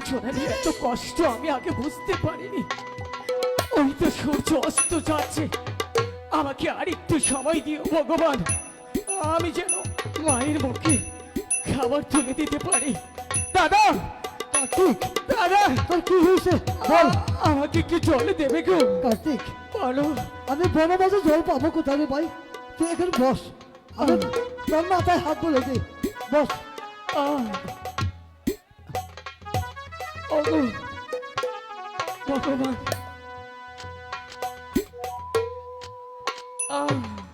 এত কষ্ট আমি আগে বুঝতে পারিনি। ওই তো সূর্য অস্ত যাচ্ছে। আমাকে আর একটু সময় দিও ভগবান। আমি যেন মায়ের মুখে খাবার তুলে দিতে পারি। দাদা কার্তিক দাদা তোর কি হয়েছে বল। আমাকে একটু জল দেবে গো। কার্তিক বলো। আমি বনে মাঝে জল পাবো কোথায় রে ভাই? তুই এখানে বস। আমি তোর মাথায় হাত বলে দিই বস। আহ। ভগবান আহ